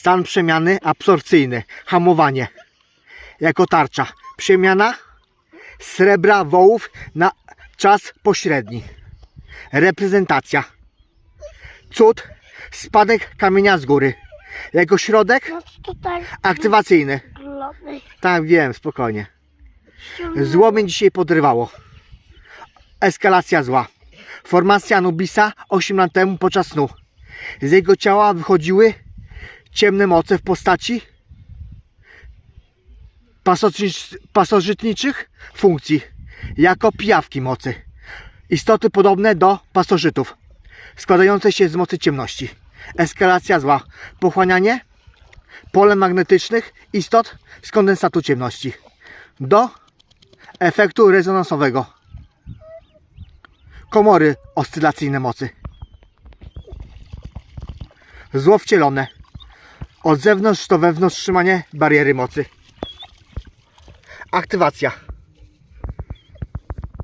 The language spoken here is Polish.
Stan przemiany absorpcyjny. Hamowanie. Jako tarcza. Przemiana srebra wołów na czas pośredni. Reprezentacja. Cud. Spadek kamienia z góry. Jako środek No tak aktywacyjny. Tak, wiem, spokojnie. Zło mnie dzisiaj podrywało. Eskalacja zła. Formacja Anubisa 8 lat temu podczas snu. Z jego ciała wychodziły ciemne moce w postaci pasożytnic- pasożytniczych funkcji, jako pijawki mocy. Istoty podobne do pasożytów, składające się z mocy ciemności. Eskalacja zła. Pochłanianie pole magnetycznych istot z kondensatu ciemności do efektu rezonansowego. Komory oscylacyjne mocy. Zło wcielone. Od zewnątrz do wewnątrz trzymanie bariery mocy. Aktywacja.